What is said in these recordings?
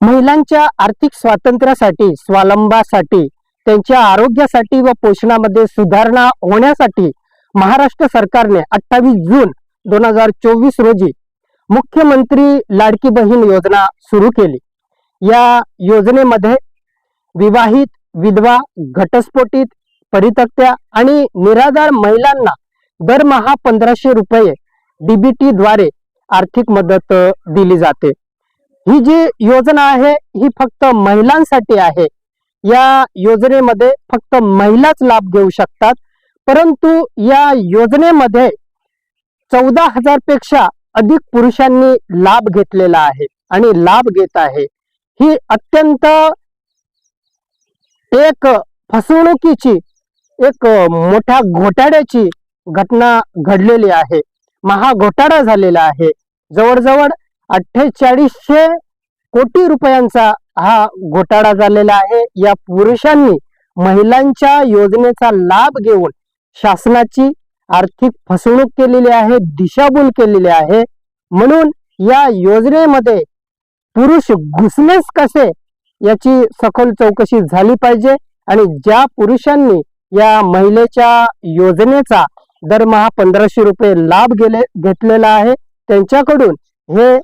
महिलांच्या आर्थिक स्वातंत्र्यासाठी स्वावलंबासाठी त्यांच्या आरोग्यासाठी व पोषणामध्ये सुधारणा होण्यासाठी महाराष्ट्र सरकारने अठ्ठावीस जून दोन हजार चोवीस रोजी मुख्यमंत्री लाडकी बहीण योजना सुरू केली. या योजनेमध्ये विवाहित विधवा घटस्फोटित परितक्त्या आणि निराधार महिलांना दरमहा पंधराशे रुपये डीबीटी द्वारे आर्थिक मदत दिली जाते. ही जी योजना आहे ही फक्त महिलांसाठी आहे. या योजनेमध्ये फक्त महिलाच लाभ घेऊ शकतात. परंतु या योजनेमध्ये चौदा हजारपेक्षा अधिक पुरुषांनी लाभ घेतलेला आहे आणि लाभ घेत आहे. ही अत्यंत एक फसवणुकीची एक मोठ्या घोटाळ्याची घटना घडलेली आहे. महाघोटाळा झालेला आहे. जवळजवळ अठ्ठेचाळीसशे कोटी रुपयांचा हा घोटाळा झालेला आहे. या पुरुषांनी महिलांच्या योजनेचा लाभ घेऊन शासनाची आर्थिक फसवणूक केलेली आहे दिशाभूल केलेली आहे. म्हणून या योजनेमध्ये पुरुष घुसलेच कसे याची सखोल चौकशी झाली पाहिजे आणि ज्या पुरुषांनी या महिलेच्या योजनेचा दरमहा पंधराशे रुपये लाभ गेले घेतलेला आहे त्यांच्याकडून हे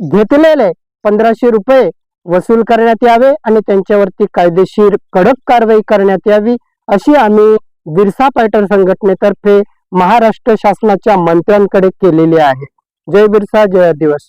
घेतलेले पंधराशे रुपये वसूल करण्यात यावे आणि त्यांच्यावरती कायदेशीर कडक कारवाई करण्यात यावी अशी आम्ही बिरसा पायटर संघटनेतर्फे महाराष्ट्र शासनाच्या मंत्र्यांकडे केलेली आहे. जय बिरसा जय दिवस